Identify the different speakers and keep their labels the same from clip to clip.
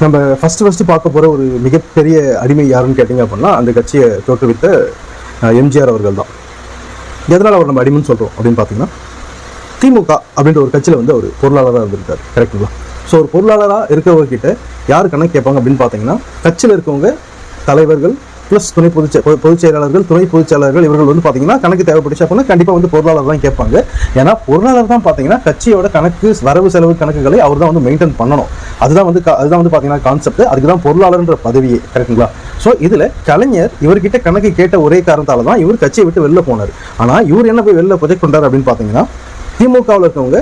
Speaker 1: நம்ம first first பார்க்க போகிற ஒரு மிகப்பெரிய அடிமை யாருன்னு கேட்டிங்க அப்படின்னா அந்த கட்சியை தோற்றுவித்த எம்ஜிஆர் அவர்கள் தான் எதனால் அவர் நம்ம அடிமைன்னு சொல்கிறோம் அப்படின்னு பார்த்தீங்கன்னா திமுக அப்படின்ற ஒரு கட்சியில் வந்து அவர் பொருளாளராக இருந்திருக்காரு. கரெக்டுங்களா ஸோ ஒரு பொருளாளராக இருக்கிறவர்கிட்ட யார் கேட்பாங்க அப்படின்னு பார்த்தீங்கன்னா கட்சியில் இருக்கவங்க தலைவர்கள் ப்ளஸ் துணை பொதுச் பொதுச் செயலாளர்கள் துணை பொதுச் செயலாளர்கள் இவர்கள் வந்து பார்த்தீங்கன்னா கணக்கு தேவைப்பட்டுச்சு அப்படின்னா கண்டிப்பாக வந்து பொருளாளர் தான் கேட்பாங்க. ஏன்னா பொருளாளர் தான் பார்த்தீங்கன்னா கட்சியோட கணக்கு வரவு செலவு கணக்குகளை அவர் தான் வந்து மெயின்டைன் பண்ணணும். அதுதான் வந்து க- அதுதான் வந்து பார்த்தீங்கன்னா கான்செப்ட் அதுக்கு தான் பொருளாளர்ன்ற பதவியே கரெக்ட்டுங்களா ஸோ இதில் கலைஞர் இவர்கிட்ட கணக்கு கேட்ட ஒரே காரணத்தால் தான் இவர் கட்சியை விட்டு வெளில போனார். ஆனால் இவர் என்ன போய் வெளில ப்ரொஜெக்ட் பண்ணுறாரு அப்படின்னு பார்த்தீங்கன்னா திமுகவில் இருக்கவங்க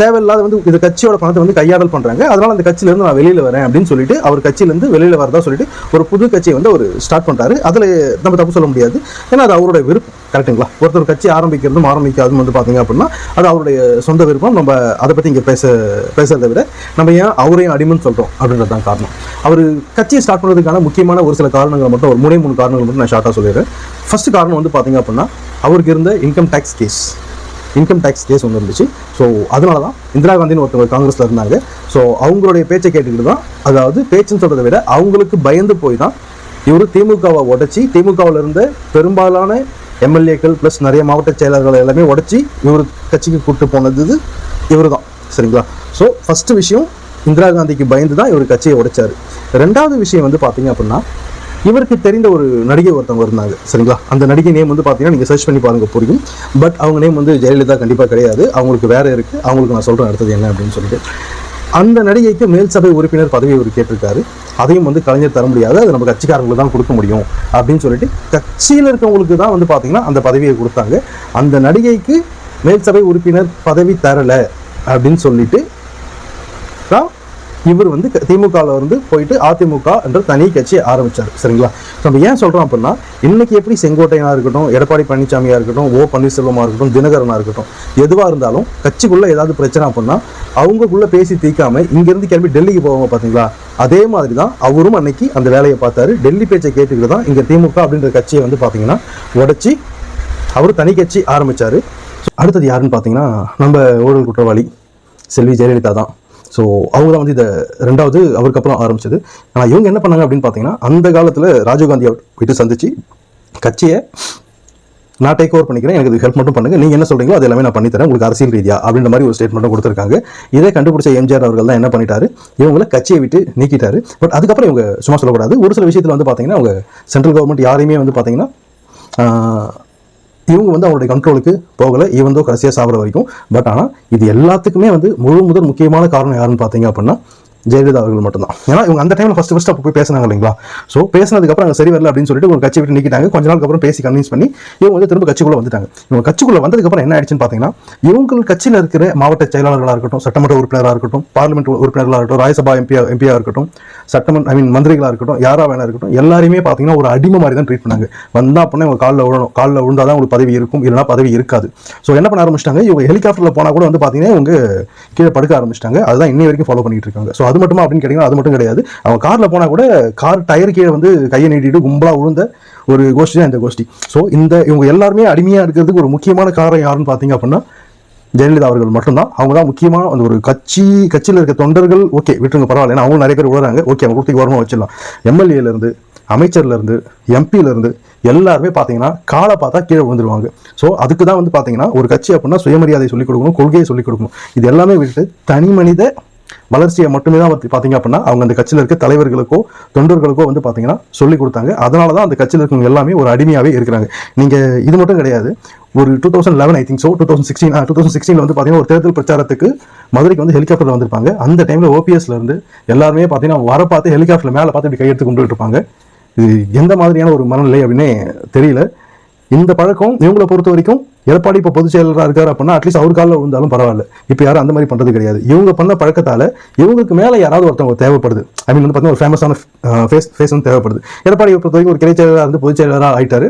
Speaker 1: தேவையில்லாத வந்து இந்த கட்சியோட பணத்தை வந்து கையாடல் பண்ணுறாங்க அதனால் அந்த கட்சியிலேருந்து நான் வெளியில் வரேன் அப்படின்னு சொல்லிட்டு அவர் கட்சியிலேருந்து வெளியில் வரதா சொல்லிட்டு ஒரு புது கட்சியை வந்து அவர் ஸ்டார்ட் பண்ணுறாரு அதில் நம்ம தப்பு சொல்ல முடியாது. ஏன்னா அது அவருடைய விருப்பம். கரெக்ட்டுங்களா ஒருத்தர் கட்சி ஆரம்பிக்கிறதும் ஆரம்பிக்காதும் வந்து பார்த்தீங்க அப்படின்னா அது அவருடைய சொந்த விருப்பம். நம்ம அதை பற்றி இங்கே பேச பேசுறதை விட நம்ம ஏன் அவரையும் அடிமைன்னு சொல்கிறோம் அப்படின்றது தான் காரணம். அவர் கட்சியை ஸ்டார்ட் பண்ணுறதுக்கான முக்கியமான ஒரு சில காரணங்கள் மட்டும் ஒரு மூணே மூணு காரணங்கள் மட்டும் நான் ஷார்ட்டாக சொல்லிடுறேன். ஃபஸ்ட்டு காரணம் வந்து பார்த்தீங்க அப்படின்னா அவருக்கு இருந்த income tax case income tax case ஒன்று இருந்துச்சு. ஸோ அதனால தான் இந்திரா காந்தின்னு ஒருத்தவங்க காங்கிரஸில் இருந்தாங்க. ஸோ அவங்களுடைய பேச்சை கேட்டுக்கிட்டு தான் அதாவது பேச்சுன்னு சொல்கிறத விட அவங்களுக்கு பயந்து போய் தான் இவர் திமுகவை உடைச்சி திமுகவில் இருந்த பெரும்பாலான எம்எல்ஏக்கள் ப்ளஸ் நிறைய மாவட்ட செயலர்கள் எல்லாமே உடைச்சி இவர் கட்சிக்கு கூப்பிட்டு போனது இவர் தான் சரிங்களா? ஸோ ஃபஸ்ட்டு விஷயம் இந்திரா காந்திக்கு பயந்து தான் இவர் கட்சியை உடைச்சார். ரெண்டாவது விஷயம் வந்து பார்த்தீங்க அப்படின்னா இவருக்கு தெரிந்த ஒரு நடிகை ஒருத்தவங்க இருந்தாங்க சரிங்களா? அந்த நடிகை நேம் வந்து பார்த்தீங்கன்னா நீங்கள் சர்ச் பண்ணி பாருங்க புரியும். பட் அவங்க நேம் வந்து ஜெயலலிதா கண்டிப்பாக கிடையாது. அவங்களுக்கு வேற இருக்குது அவங்களுக்கு நான் சொல்கிறேன் அடுத்தது என்ன அப்படின்னு சொல்லிட்டு. அந்த நடிகைக்கு மேல் சபை உறுப்பினர் பதவி அவர் கேட்டிருக்காரு. அதையும் வந்து கலைஞர் தர முடியாது. அது நம்ம கட்சிக்காரங்களுக்கு தான் கொடுக்க முடியும் அப்படின்னு சொல்லிட்டு கட்சியில் இருக்கவங்களுக்கு தான் வந்து பார்த்தீங்கன்னா அந்த பதவியை கொடுத்தாங்க. அந்த நடிகைக்கு மேல் சபை உறுப்பினர் பதவி தரலை அப்படின்னு சொல்லிட்டு தான் இவர் வந்து திமுகவில் வந்து போயிட்டு அதிமுக என்ற தனி கட்சியை ஆரம்பிச்சார். சரிங்களா? நம்ம ஏன் சொல்கிறோம் அப்படின்னா இன்னைக்கு எப்படி செங்கோட்டையனா இருக்கட்டும் எடப்பாடி பழனிசாமியாக இருக்கட்டும் ஓ பன்னீர்செல்வமாக இருக்கட்டும் தினகரனாக இருக்கட்டும் எதுவாக இருந்தாலும் கட்சிக்குள்ளே ஏதாவது பிரச்சனை அப்படின்னா அவங்கக்குள்ளே பேசி தீர்க்காம இங்கேருந்து கிளம்பி டெல்லிக்கு போவாங்க பார்த்தீங்களா அதே மாதிரி தான் அவரும் அன்னைக்கு அந்த வேலையை பார்த்தாரு. டெல்லி பேச்சை கேட்டுக்கிட்டு தான் இங்கே திமுக அப்படின்ற கட்சியை வந்து பார்த்தீங்கன்னா உடச்சி அவர் தனி கட்சி ஆரம்பித்தார் அடுத்தது யாருன்னு பார்த்தீங்கன்னா நம்ம ஊழல் குற்றவாளி செல்வி ஜெயலலிதா தான் ஸோ அவங்க தான் வந்து இதை ரெண்டாவது அவருக்கு அப்புறம் ஆரம்பிச்சது. ஆனால் இவங்க என்ன பண்ணாங்க அப்படின்னு பார்த்தீங்கன்னா அந்த காலத்தில் ராஜீவ்காந்தியை போயிட்டு சந்திச்சு கட்சியை நான் டேக் ஓவர் பண்ணிக்கிறேன் எனக்கு ஹெல்ப் மட்டும் பண்ணுங்க. நீங்கள் என்ன சொல்கிறீங்களோ அது எல்லாமே நான் பண்ணித்தரேன் உங்களுக்கு அரசியல் ரீதியாக அப்படின்ற மாதிரி ஒரு ஸ்டேட்மெண்ட்டும் கொடுத்துருக்காங்க. இதை கண்டுபிடிச்ச எம்ஜிஆர் அவர்கள் தான் என்ன பண்ணிட்டாரு? இவங்களை கட்சியை விட்டு நீக்கிட்டாரு. பட் அதுக்கப்புறம் இவங்க சும்மா சொல்லக்கூடாது. ஒரு சில விஷயத்தில் வந்து பார்த்தீங்கன்னா அவங்க சென்ட்ரல் கவர்மெண்ட் யாரையுமே வந்து பார்த்தீங்கன்னா இவங்க வந்து அவருடைய கண்ட்ரோலுக்கு போகலை இவன் தோ கடைசியாக சாப்பிட்ற வரைக்கும். பட் ஆனால் இது எல்லாத்துக்குமே வந்து முழு முதல் முக்கியமான காரணம் யாருன்னு பார்த்தீங்க அப்படின்னா ஜெயலலிதா அவர்கள் மட்டும்தான். ஏன்னா இவங்க அந்த டைமில் ஃபஸ்ட்டு ஃபஸ்ட்டு அப்போ போய் பேசினாங்க இல்லைங்களா? ஸோ பேசினதுக்கப்புறம் அங்கே சரி வரல அப்படின்னு சொல்லிட்டு ஒரு கட்சி விட்டு நீக்கிட்டாங்க. கொஞ்ச நாளுக்கு அப்புறம் பேசி கன்வின்ஸ் பண்ணி இவங்க வந்து திரும்ப கட்சிக்குள்ளே வந்துட்டாங்க. இவங்க கட்சிக்குள்ளே வந்ததுக்கப்புறம் என்ன ஆயிடுச்சுன்னு பார்த்தீங்கன்னா இவங்க கட்சியில் இருக்கிற மாவட்ட செயலாளர்களாக இருக்கட்டும் சட்டமன்ற உறுப்பினராக இருக்கட்டும் பார்லிமெண்ட் உறுப்பினர்களாக இருக்கட்டும் ராஜ்யசபா எம்பியா எம்பியாக இருக்கட்டும் சட்டமன்ற ஐ மீன் மந்திரிகளாக இருக்கட்டும் யாராக வேணா இருக்கட்டும் எல்லாருமே பார்த்தீங்கன்னா ஒரு அடிமை மாதிரி தான் ட்ரீட் பண்ணாங்க. வந்தால் அப்படின்னா இவங்க காலில் விழணும். காலில் விழுந்தால் தான் உங்களுக்கு பதவி இருக்கும். இல்லைனா பதவி இருக்காது. ஸோ என்ன பண்ண ஆரம்பிச்சிட்டாங்க? இவங்க ஹெலிகாப்டரில் போனால் கூட வந்து பார்த்தீங்கன்னா இவங்க கீழே படுக்க ஆரம்பிச்சிட்டாங்க. அதுதான் இன்னை வரைக்கும் ஃபாலோ பண்ணிட்டு இருக்காங்க. ஸோ அது மட்டுமா அப்படின்னு கேட்டிங்கன்னா அது மட்டும் கிடையாது. அவங்க காரில் போனால் கூட கார் டயர் கீழே வந்து கையை நீட்டிட்டு கும்பலாக உழுந்த ஒரு கோஷ்டி தான் இந்த கோஷ்டி. ஸோ இந்த இவங்க எல்லாருமே அடிமையாக இருக்கிறதுக்கு ஒரு முக்கியமான காரணம் யாருன்னு பார்த்தீங்க அப்படின்னா ஜெயலலிதா அவர்கள் மட்டும்தான். அவங்க தான் முக்கியமான அந்த ஒரு கட்சி கட்சியில் இருக்க தொண்டர்கள் ஓகே விட்டுருங்க பரவாயில்ல. ஏன்னா அவங்க நிறைய பேர் விடுறாங்க ஓகே அவங்க கொடுத்து ஓரமாக வச்சிடலாம். எம்எல்ஏலேருந்து அமைச்சர்லேருந்து எம்பியிலேருந்து எல்லாருமே பார்த்தீங்கன்னா காலை பார்த்தா கீழே விழுந்துருவாங்க. ஸோ அதுக்கு தான் வந்து பார்த்தீங்கன்னா ஒரு கட்சி அப்படின்னா சுயமரியாதை சொல்லிக் கொடுக்கணும் கொள்கையை சொல்லிக் கொடுக்கணும். இது எல்லாமே விட்டு தனி மனித வளர்ச்சியை மட்டுமே தான் வந்து பார்த்தீங்க அப்படின்னா அவங்க அந்த கட்சியில் இருக்க தலைவர்களுக்கோ தொண்டர்களுக்கோ வந்து பார்த்தீங்கன்னா சொல்லி கொடுத்தாங்க. அதனால தான் அந்த கட்சியில் இருக்கவங்க எல்லாமே ஒரு அடிமையாகவே இருக்கிறாங்க. நீங்கள் இது மட்டும் கிடையாது. ஒரு two thousand eleven I think so two thousand sixteen two thousand sixteen வந்து பார்த்தீங்கன்னா ஒரு தேர்தல் பிரச்சாரத்துக்கு மதுரைக்கு வந்து ஹெலிகாப்டர் வந்திருப்பாங்க. அந்த டைமில் ஓபிஎஸ்லேருந்து எல்லாருமே பார்த்தீங்கன்னா அவங்க வர பார்த்து ஹெலிகாப்டர் மேலே பார்த்து இப்படி கையெடுத்து கொண்டு இருப்பாங்க. இது எந்த மாதிரியான ஒரு மனநிலை அப்படின்னே தெரியல. இந்த பழக்கம் இவங்களை பொறுத்த வரைக்கும் எடப்பாடி இப்போ பொதுச் செயலராக இருக்காரு அப்படின்னா அட்லீஸ்ட் அவர் காலில் விழுந்தாலும் பரவாயில்ல. இப்போ யாரும் அந்த மாதிரி பண்ணுறது கிடையாது. இவங்க பண்ண பழக்கத்தால் இவங்களுக்கு மேலே யாராவது ஒருத்தவங்க தேவைப்படுது. ஐ மீன் வந்து பார்த்தீங்கன்னா ஒரு ஃபேமஸான ஃபேஸ் ஃபேஸ் வந்து தேவைப்படுது. எடப்பாடி பொறுத்த வரைக்கும் ஒரு கிளை செயலராக இருந்து பொதுச் செயலராக ஆயிட்டாரு.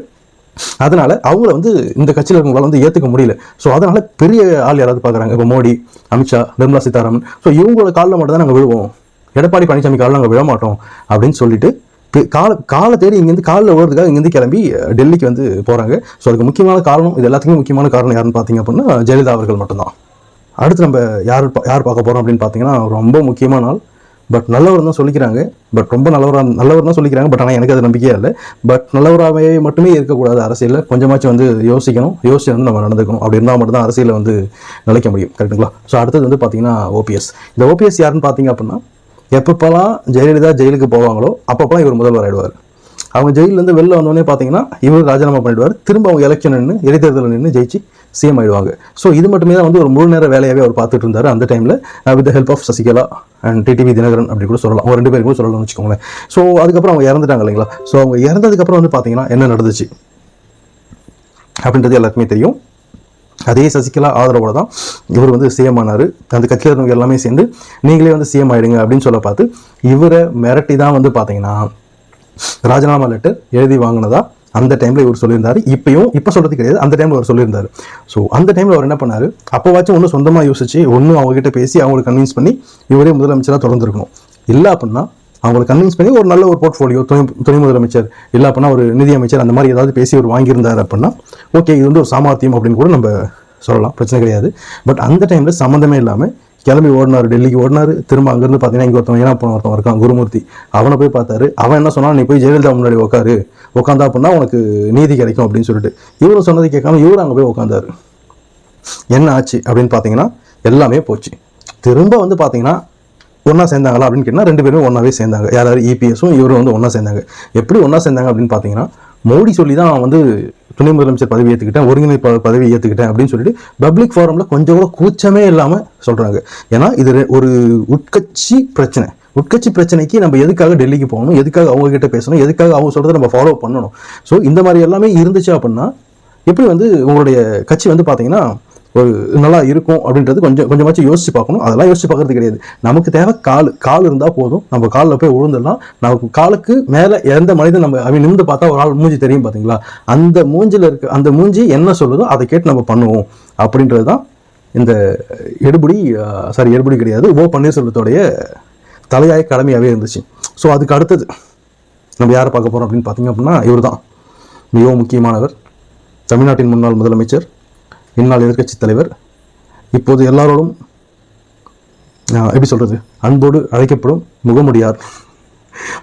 Speaker 1: அதனால அவங்கள வந்து இந்த கட்சியில் இருக்கவங்களால வந்து ஏற்றுக்க முடியல. ஸோ அதனால பெரிய ஆள் யாராவது பார்க்குறாங்க இப்போ மோடி அமித்ஷா நிர்மலா சீதாராமன். ஸோ இவங்களோட காலில் மட்டும் தான் நாங்கள் விழுவோம். எடப்பாடி பழனிசாமி காலில் நாங்கள் விழ மாட்டோம் அப்படின்னு சொல்லிட்டு கால காலை தேடி இங்கேருந்து காலில் ஓடுறதுக்காக இங்கேருந்து கிளம்பி டெல்லிக்கு வந்து போகிறாங்க ஸோ அதுக்கு முக்கியமான காரணம் இது எல்லாத்துக்குமே முக்கியமான காரணம் யாருன்னு பார்த்தீங்க அப்படின்னா ஜெயலலிதா அவர்கள் மட்டும்தான். அடுத்து நம்ம யார் பா- யார் பார்க்க போகிறோம் அப்படின்னு பார்த்தீங்கன்னா ரொம்ப முக்கியமான நாள் பட் நல்லவர் தான் சொல்லிக்கிறாங்க. பட் ரொம்ப நல்லவரா நல்லவர் தான் சொல்லிக்கிறாங்க. பட் ஆனால் எனக்கு அது நம்பிக்கையே இல்லை. பட் நல்லவராகவே மட்டுமே இருக்கக்கூடாது அரசியலில். கொஞ்சமாச்சும் வந்து யோசிக்கணும். யோசிச்சு வந்து நம்ம நடந்துக்கணும். அப்படி இருந்தால் மட்டும்தான் அரசியலில் வந்து நிலைக்க முடியும். கரெக்ட்டுங்களா ஸோ அடுத்தது வந்து பார்த்தீங்கன்னா ஓபிஎஸ் இந்த ஓபிஎஸ் யாருன்னு பார்த்தீங்க அப்படின்னா எப்பப்பெல்லாம் ஜெயலலிதா ஜெயிலுக்கு போவாங்களோ அப்பப்பெல்லாம் இவர் முதல்வர் ஆயிடுவார். அவங்க ஜெயிலேருந்து வெளில வந்தோடனே பார்த்தீங்கன்னா இவர் ராஜினாமா பண்ணிடுவார். திரும்ப அவங்க எலெக்ஷன் நின்று இடைத்தேர்தலில் நின்று ஜெயிச்சு சிஎம் ஆயிடுவாங்க. ஸோ இது மட்டுமே தான் வந்து ஒரு முழு நேர வேலையாகவே அவர் பார்த்துட்டு இருந்தார் அந்த டைமில் with help of Sasikala and TTV Dhinakaran அப்படி கூட சொல்லலாம். ஒரு ரெண்டு பேரும் கூட சொல்லலாம்னு வச்சுக்கோங்களேன். ஸோ அதுக்கப்புறம் அவங்க இறந்துட்டாங்க இல்லைங்களா? ஸோ அவங்க இறந்ததுக்கப்புறம் வந்து பார்த்தீங்கன்னா என்ன நடந்துச்சு? அப்படின்றது எல்லாருக்குமே தெரியும். அதே சசிகலா ஆதரவோட தான் இவர் வந்து சிஎம் ஆனார். அந்த கட்சியில் இருந்தவங்க எல்லாமே சேர்ந்து நீங்களே வந்து சிஎம் ஆயிடுங்க அப்படின்னு சொல்ல பார்த்து இவரை மிரட்டி தான் வந்து பார்த்தீங்கன்னா ராஜினாமா லெட்டர் எழுதி வாங்கினதா அந்த டைமில் இவர் சொல்லியிருந்தார். இப்பயும் இப்போ சொல்கிறது கிடையாது. அந்த டைமில் அவர் சொல்லியிருந்தார். ஸோ அந்த டைமில் அவர் என்ன பண்ணார்? அப்போவாச்சும் ஒன்று சொந்தமாக யோசிச்சு ஒன்றும் அவங்ககிட்ட பேசி அவங்களுக்கு கன்வின்ஸ் பண்ணி இவரே முதலமைச்சராக தொடர்ந்துருக்கணும் இல்லை அப்படின்னா அவங்களை கன்வின்ஸ் பண்ணி ஒரு நல்ல ஒரு போர்ட்ஃபோலியோ துணை துணை முதலமைச்சர் இல்லை அப்படின்னா ஒரு நிதியமைச்சர் அந்த மாதிரி ஏதாவது பேசி ஒரு வாங்கியிருந்தார் அப்படின்னா ஓகே இது வந்து ஒரு சாமர்த்தியம் அப்படின்னு கூட நம்ம சொல்லலாம். பிரச்சனை கிடையாது. பட் அந்த டைமில் சம்மந்தமே இல்லாமல் கிளம்பி ஓடினார் டெல்லிக்கு ஓடினார். திரும்ப அங்கேருந்து பார்த்தீங்கன்னா இங்கே ஒருத்தவன் ஏன்னா போன ஒருத்தன் இருக்கான் குருமூர்த்தி. அவனை போய் பார்த்தாரு. அவன் என்ன சொன்னான்? நீ போய் ஜெயலலிதா முன்னாடி உட்காரு உட்காந்தா அப்படின்னா உனக்கு நீதி கிடைக்கும் அப்படின்னு சொல்லிட்டு. இவரும் சொன்னதை கேட்காம இவரும் அங்கே போய் உட்காந்தாரு என்ன ஆச்சு அப்படின்னு பார்த்தீங்கன்னா எல்லாமே போச்சு. திரும்ப வந்து பார்த்தீங்கன்னா ஒன்றா சேர்ந்தாங்களா அப்படின்னு கேட்டால் ரெண்டு பேரும் ஒன்றாவே சேர்ந்தாங்க. யார் யார்? இபிஎஸும் இவரும் வந்து ஒன்றா சேர்ந்தாங்க. எப்படி ஒன்றா சேர்ந்தாங்க அப்படின்னு பார்த்தீங்கன்னா மோடி சொல்லி தான் நான் வந்து துணை முதலமைச்சர் பதவி ஏற்றுக்கிட்டேன் ஒருங்கிணைப்பாளர் பதவி ஏற்றுக்கிட்டேன் அப்படின்னு சொல்லிட்டு பப்ளிக் ஃபோரமில் கொஞ்சம் கூட கூச்சமே இல்லாமல் சொல்கிறாங்க ஏன்னா இது ஒரு உட்கட்சி பிரச்சனை. உட்கட்சி பிரச்சனைக்கு நம்ம எதுக்காக டெல்லிக்கு போகணும்? எதுக்காக அவங்க கிட்ட பேசணும்? எதுக்காக அவங்க சொல்கிறத நம்ம ஃபாலோ பண்ணணும்? ஸோ இந்த மாதிரி எல்லாமே இருந்துச்சு அப்படின்னா எப்படி வந்து உங்களுடைய கட்சி வந்து பார்த்தீங்கன்னா ஒரு நல்லா இருக்கும் அப்படின்றது கொஞ்சம் கொஞ்சமாச்சும் யோசிச்சு பார்க்கணும். அதெல்லாம் யோசிச்சு பார்க்கறது கிடையாது. நமக்கு தேவை கால். கால் இருந்தால் போதும். நம்ம காலில் போய் விழுந்துடலாம் நமக்கு காலுக்கு மேலே எந்த மனிதன் நம்ம அவன் நிமிந்து பார்த்தா ஒரு ஆள் மூஞ்சி தெரியும் பார்த்தீங்களா அந்த மூஞ்சில் இருக்க அந்த மூஞ்சி என்ன சொல்லுதோ அதை கேட்டு நம்ம பண்ணுவோம். அப்படின்றது தான் இந்த எடுபடி சாரி எடுபடி கிடையாது. ஓ பன்னீர்செல்வத்தோடைய தலையாய கடமையாகவே இருந்துச்சு. ஸோ அதுக்கு அடுத்தது நம்ம யாரை பார்க்க போகிறோம் அப்படின்னு பார்த்தீங்க அப்படின்னா இவர் தான் மிகவும் முக்கியமானவர். தமிழ்நாட்டின் முன்னாள் முதலமைச்சர் இந்நாள் எதிர்கட்சி தலைவர். இப்போது எல்லாரோடும் எப்படி சொல்கிறது அன்போடு அழைக்கப்படும் முகமுடியார்.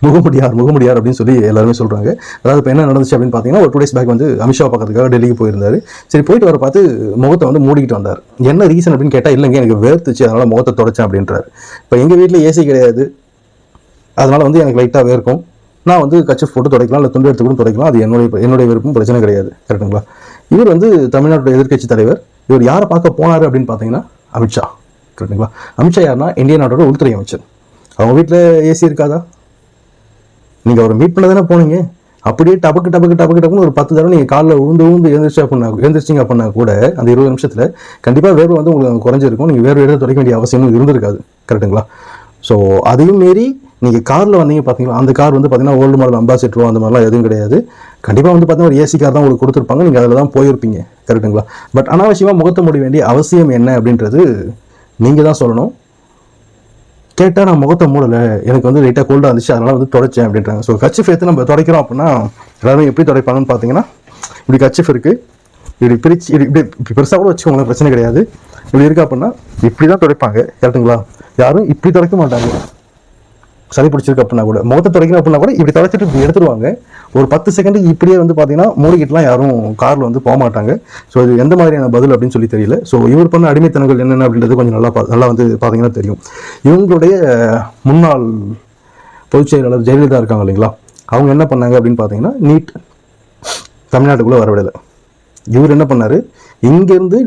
Speaker 1: முகமுடியார் முகமுடியார் அப்படின்னு சொல்லி எல்லாருமே சொல்கிறாங்க அதாவது இப்போ என்ன நடந்துச்சு அப்படின்னு பார்த்தீங்கன்னா ஒரு டூ டேஸ் பேக் வந்து அமித்ஷா பார்க்கறதுக்காக டெல்லிக்கு போயிருந்தாரு. சரி போயிட்டு வர பார்த்து முகத்தை வந்து மூடிக்கிட்டு வந்தார். என்ன ரீசன் அப்படின்னு கேட்டால் இல்லைங்க எனக்கு வேர்த்துச்சு அதனால் முகத்தை தொடச்சேன் அப்படின்றாரு. இப்போ எங்கள் வீட்டில் ஏசி கிடையாது. அதனால் வந்து எனக்கு லைட்டாக வேர்க்கும். நான் வந்து கச்சப் போட்டு துடைக்கலாம் இல்லை துண்டு எடுத்து கூட துடைக்கலாம். அது என்னுடைய என்னுடைய விருப்பம் பிரச்சனை கிடையாது. கரெக்டுங்களா இவர் வந்து தமிழ்நாட்டுடைய எதிர்க்கட்சி தலைவர். இவர் யாரை பார்க்க போனார் அப்படின்னு பார்த்தீங்கன்னா அமித்ஷா. கரெக்டுங்களா அமித்ஷா யாருன்னா இந்திய நாட்டோட உள்துறை அமைச்சர். அவங்க வீட்டில் ஏசி இருக்காதா? நீங்கள் அவரை மீட் பண்ண தானே போனீங்க. அப்படியே டபக்கு டபக்கு டபக்கு டபக்குன்னு ஒரு பத்து தடவை நீங்கள் காலில் உழுந்து உழுந்து எழுந்திரிச்சு அப்படின்னா எழுந்திரிச்சிங்க அப்படின்னா கூட அந்த இருபது நிமிஷத்தில் கண்டிப்பாக வேர்வை வந்து உங்களுக்கு குறைஞ்சிருக்கும். நீங்கள் வேறு எடுத்து துடைக்க வேண்டிய அவசியமும் இருந்திருக்காது. கரெக்டுங்களா ஸோ அதையும் மீறி நீங்கள் காரில் வந்தீங்க பார்த்தீங்களா அந்த கார் வந்து பார்த்தீங்கன்னா ஓல்டு மாடல் அம்பாசிட்டரோ அந்த மாதிரிலாம் எதுவும் கிடையாது. கண்டிப்பாக வந்து பார்த்தீங்கன்னா ஒரு ஏசி கார் தான் உங்களுக்கு கொடுத்துருப்பாங்க. நீங்கள் அதில் தான் போயிருப்பீங்க. கரெக்டுங்களா பட் அனாவசியமாக முகத்தை மூட வேண்டிய அவசியம் என்ன அப்படின்றது நீங்கள் தான் சொல்லணும். கேட்டால் நான் முகத்தை மூடலை. எனக்கு வந்து லைட்டாக கோல்டாக இருந்துச்சு. அதனால் வந்து தொடச்சேன் அப்படின்றாங்க. ஸோ கச்சிஃப் எடுத்து நம்ம துடைக்கிறோம் அப்படின்னா எல்லாரும் எப்படி துடைப்பாங்கன்னு பார்த்தீங்கன்னா இப்படி கச்சிஃப் இருக்குது இப்படி பிரிச்சு இப்படி இப்படி பெருசாக கூட வச்சுக்கோங்களேன். பிரச்சனை கிடையாது. இப்படி இருக்கா அப்படின்னா இப்படி தான் துடைப்பாங்க. கரெக்டுங்களா யாரும் இப்படி துடைக்க மாட்டாங்க. சளி பிடிச்சிருக்கு அப்படின்னா கூட. முகத்தை துடைக்கணும் அப்படின்னா கூட இப்படி துடைச்சிட்டு இப்படி எடுத்துருவாங்க. ஒரு பத்து செகண்டுக்கு இப்படியே வந்து பார்த்தீங்கன்னா மூடிக்கிட்டலாம் யாரும் காரில் வந்து போக மாட்டாங்க. ஸோ இது எந்த மாதிரியான பதில் அப்படின்னு சொல்லி தெரியல. ஸோ இவர் பண்ண அடிமைத்தனங்கள் என்னென்ன அப்படின்றது கொஞ்சம் நல்லா நல்லா வந்து பார்த்தீங்கன்னா தெரியும். இவங்களுடைய முன்னாள் பொதுச் செயலாளர் ஜெயலலிதா இருக்காங்க இல்லைங்களா? அவங்க என்ன பண்ணாங்க அப்படின்னு பார்த்தீங்கன்னா நீட் தமிழ்நாட்டுக்குள்ளே வரவிடலை. இவர் என்ன பண்ணார்? இங்கேருந்து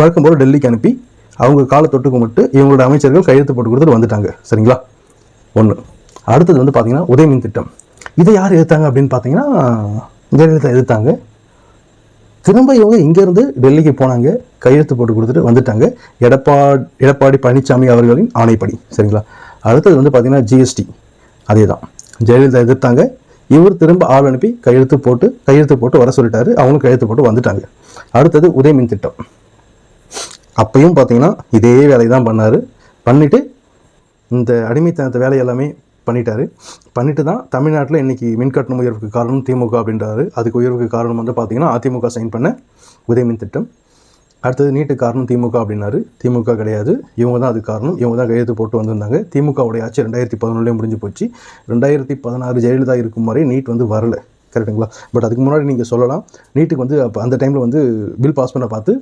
Speaker 1: வழக்கம் போல் டெல்லிக்கு அனுப்பி அவங்க காலை தொட்டு கும்பிட்டு இவங்களோட அமைச்சர்கள் கையெழுத்து போட்டு கொடுத்துட்டு வந்துட்டாங்க. சரிங்களா? ஒன்று அடுத்தது வந்து பார்த்தீங்கன்னா உதயமின் திட்டம். இதை யார் எதிர்த்தாங்க அப்படின்னு பார்த்தீங்கன்னா ஜெயலலிதா எதிர்த்தாங்க. திரும்ப இவங்க இங்கேருந்து டெல்லிக்கு போனாங்க. கையெழுத்து போட்டு கொடுத்துட்டு வந்துட்டாங்க. எடப்பாடி எடப்பாடி பழனிசாமி அவர்களின் ஆணைப்படி. சரிங்களா? அடுத்தது வந்து பார்த்தீங்கன்னா ஜிஎஸ்டி அதே தான் ஜெயலலிதா எதிர்த்தாங்க. இவர் திரும்ப ஆள் அனுப்பி கையெழுத்து போட்டு கையெழுத்து போட்டு வர சொல்லிட்டாரு. அவங்களும் கையெழுத்து போட்டு வந்துட்டாங்க. அடுத்தது உதயமின் திட்டம். அப்பையும் பார்த்தீங்கன்னா இதே வேலையை தான் பண்ணார். பண்ணிவிட்டு இந்த அடிமைத்தனத்தை வேலை எல்லாமே பண்ணிட்டாரு. பண்ணிட்டு தான் தமிழ்நாட்டில் இன்றைக்கி மின்கட்டணம் உயர்வுக்கு காரணம் திமுக அப்படின்றாரு. அதுக்கு உயர்வுக்கு காரணம் வந்து பார்த்திங்கன்னா அதிமுக சைன் பண்ண உதயமின் திட்டம். அடுத்தது நீட்டு காரணம் திமுக அப்படின்னாரு. திமுக கிடையாது. இவங்க தான் அது காரணம். இவங்க தான் கையெழுத்து போட்டு வந்திருந்தாங்க. திமுகவுடைய ஆட்சி ரெண்டாயிரத்தி பதினொன்றுலேயே முடிஞ்சு போச்சு. ரெண்டாயிரத்தி பதினாறு ஜெயலலிதா இருக்கும் வரை நீட் வந்து வரல. கரெக்டுங்களா பட் அதுக்கு முன்னாடி நீங்கள் சொல்லலாம். நீட்டுக்கு வந்து அப்போ அந்த டைமில் வந்து பில் பாஸ் பண்ண பார்த்து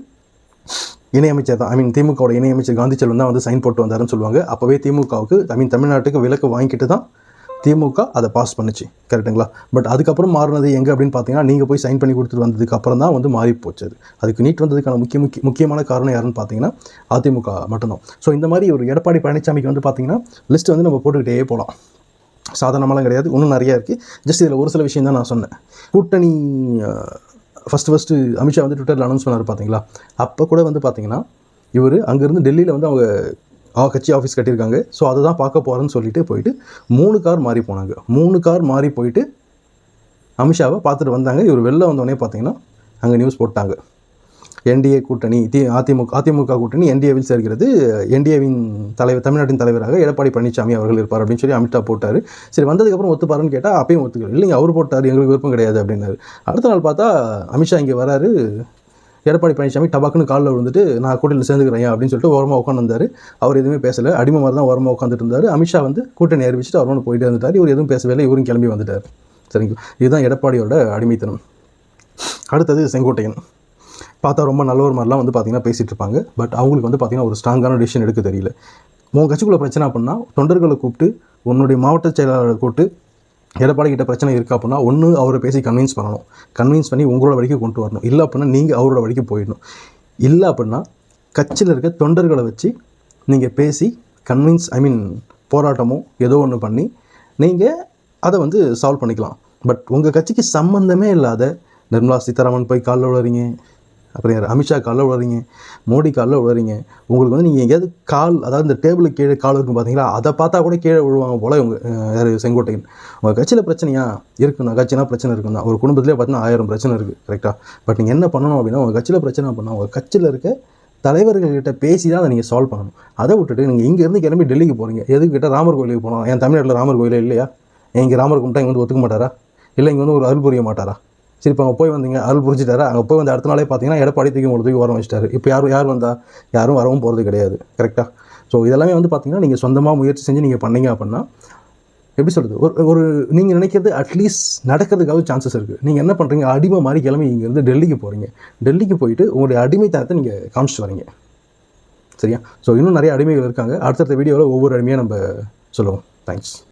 Speaker 1: இணையமைச்சர் தான் ஐ மீன் திமுகவோட இணையமைச்சர் காந்தி செல்வன் தான் வந்து சைன் போட்டு வந்தாருன்னு சொல்லுவாங்க. அப்போவே திமுகவுக்கு ஐ மீன் தமிழ்நாட்டுக்கு விலக்கு வாங்கிட்டு தான் திமுக அதை பாஸ் பண்ணுச்சு. கரெக்டுங்களா பட் அதுக்கப்புறம் மாறினது எங்கே அப்படின்னு பார்த்தீங்கன்னா நீங்கள் போய் சைன் பண்ணி கொடுத்துட்டு வந்ததுக்கு அப்புறம் தான் வந்து மாறி போச்சு அது. அதுக்கு நீட் வந்ததுக்கான முக்கிய முக்கிய முக்கியமான காரணம் யாருன்னு பார்த்தீங்கன்னா அதிமுக மட்டும்தான். ஸோ இந்த மாதிரி ஒரு எடப்பாடி பழனிசாமிக்கு வந்து பார்த்தீங்கன்னா லிஸ்ட் வந்து நம்ம போட்டுக்கிட்டே போகலாம் சாதாரணமாலாம் கிடையாது இன்னும் நிறையா இருக்குது ஜஸ்ட் இதில் ஒரு சில விஷயம் தான் நான் சொன்னேன். கூட்டணி ஃபஸ்ட்டு ஃபஸ்ட்டு அமித்ஷா வந்து ட்விட்டரில் அனௌன்ஸ் பண்ணார் பார்த்தீங்களா அப்போ கூட வந்து பார்த்தீங்கன்னா இவர் அங்கேருந்து டெல்லியில் வந்து அவங்க கட்சி ஆஃபீஸ் கட்டியிருக்காங்க. ஸோ அதை தான் பார்க்க போகிறேன்னு சொல்லிட்டு போயிட்டு மூணு கார் மாறி போனாங்க. மூணு கார் மாறி போயிட்டு அமித்ஷாவை பார்த்துட்டு வந்தாங்க. இவர் வெளில வந்தோடனே பார்த்தீங்கன்னா அங்கே நியூஸ் போட்டாங்க. என்டிஏ கூட்டணி தி அதிமுக அதிமுக கூட்டணி என்டிஏவில் சேர்கிறது. என்டிஏவின் தலைவர் தமிழ்நாட்டின் தலைவராக எடப்பாடி பழனிசாமி அவர்கள் இருப்பார் அப்படின்னு சொல்லி அமித்ஷா போட்டார். சரி வந்ததுக்கப்புறம் ஒத்துப்பாருன்னு கேட்டால் அப்பயும் ஒத்துக்கல. இல்லைங்க அவர் போட்டார் எங்களுக்கு விருப்பம் கிடையாது அப்படின்னாரு. அடுத்த நாள் பார்த்தா அமித்ஷா இங்கே வராரு. எடப்பாடி பழனிசாமி டபாக்குன்னு காலில் விழுந்துட்டு நான் கூட்டணியில் சேர்ந்துக்கிறேன் அப்படின்னு சொல்லிட்டு ஓரமாக உட்காந்துருந்தார் அவர் எதுவுமே பேசலை. அடிமை மாதிரி தான் ஓரமாக உட்காந்துட்டு இருந்தார். அமித்ஷா வந்து கூட்டணி அறிவிச்சுட்டு அவரோட போயிட்டு வந்துட்டார் இவர் எதுவும் பேசவே இல்லை இவரும் கிளம்பி வந்துட்டார். சரிங்க. இதுதான் எடப்பாடியோட அடிமைத்தனம். அடுத்தது செங்கோட்டையன். பார்த்தா ரொம்ப நல்ல ஒரு மாதிரிலாம் வந்து பார்த்திங்கன்னா பேசிகிட்டு இருப்பாங்க பட் அவங்களுக்கு வந்து பார்த்தீங்கன்னா ஒரு ஸ்ட்ராங்கான டிசிஷன் எடுக்க தெரியல. உங்கள் கட்சிக்குள்ளே பிரச்சனை அப்படின்னா தொண்டர்களை கூப்பிட்டு உன்னுடைய மாவட்ட செயலாளரை கூப்பிட்டு எடப்பாடி கிட்ட பிரச்சனை இருக்கா அப்படின்னா ஒன்று அவரை பேசி கன்வின்ஸ் பண்ணணும். கன்வின்ஸ் பண்ணி உங்களோட வழிக்கு கொண்டு வரணும். இல்லை அப்படின்னா நீங்கள் அவரோட வழிக்கு போயிடணும். இல்லை அப்படின்னா கட்சியில் இருக்க தொண்டர்களை வச்சு நீங்கள் பேசி கன்வின்ஸ் ஐ மீன் போராட்டமோ ஏதோ ஒன்று பண்ணி நீங்கள் அதை வந்து சால்வ் பண்ணிக்கலாம். பட் உங்கள் கட்சிக்கு சம்மந்தமே இல்லாத நிர்மலா சீதாராமன் போய் காலில் விழுறீங்க அப்புறம் யார்? அமித்ஷா காலில் விழுறீங்க மோடி காலில் விழுறீங்க உங்களுக்கு வந்து நீங்கள் எங்கேயாவது கால் அதாவது இந்த டேபிளுக்கு கீழே கால் இருக்கும் பார்த்தீங்களா? அதை பார்த்தா கூட கீழே விழுவாங்க போல உங்கள் யார்? செங்கோட்டையன். உங்கள் கட்சியில் பிரச்சனையா? இருக்குண்ணா கட்சினா பிரச்சனை இருக்குண்ணா. ஒரு குடும்பத்திலே பார்த்தீங்கன்னா ஆயிரம் பிரச்சனை இருக்குது கரெக்டாக பட் நீங்கள் என்ன பண்ணணும் அப்படின்னா உங்கள் கட்சியில் பிரச்சனை பண்ணால் உங்கள் கட்சியில் இருக்க தலைவர்கள்கிட்ட பேசி தான் அதை நீங்கள் சால்வ் பண்ணணும். அதை விட்டுட்டு நீங்கள் இங்கேருந்து கிளம்பி டெல்லிக்கு போகிறீங்க எதுக்கிட்ட ராமர் கோயிலுக்கு போனோம் என் தமிழ்நாட்டில் ராமர் கோயிலே இல்லையா? இங்கே ராமர் கும்பிட்டா இங்கே வந்து ஒத்துக்க மாட்டாரா? இல்லை இங்கே வந்து ஒரு அருள் புரிய மாட்டாரா? சரி இப்போ அங்கே போய் வந்தீங்க அருள் புரிஞ்சுட்டாரு? அங்கே போய் வந்து அடுத்த நாளே பார்த்தீங்கன்னா எடப்பாடி தூக்கி உங்களுக்கு தூக்கி வர வச்சிட்டாரு. இப்போ யாரும் யார் வந்தால் யாரும் வரவும் போகிறது கிடையாது கரெக்டாக ஸோ இதெல்லாமே வந்து பார்த்தீங்கன்னா நீங்கள் சொந்தமாக முயற்சி செஞ்சு நீங்கள் பண்ணீங்க அப்படின்னா எப்படி சொல்கிறது ஒரு ஒரு நீங்கள் நினைக்கிறது அட்லீஸ்ட் நடக்கிறதுக்காக சான்சஸ் இருக்குது நீங்கள் என்ன பண்ணுறீங்க அடிமை மாதிரி கிளம்பி இங்கேருந்து டெல்லிக்கு போகிறீங்க டெல்லிக்கு போயிட்டு உங்களுடைய அடிமைத்தனத்தை நீங்கள் காமிச்சிட்டு வரீங்க. சரியா? ஸோ இன்னும் நிறைய அடிமைகள் இருக்காங்க. அடுத்தடுத்த வீடியோவில் ஒவ்வொரு அடிமையாக நம்ம சொல்லுவோம். தேங்க்ஸ்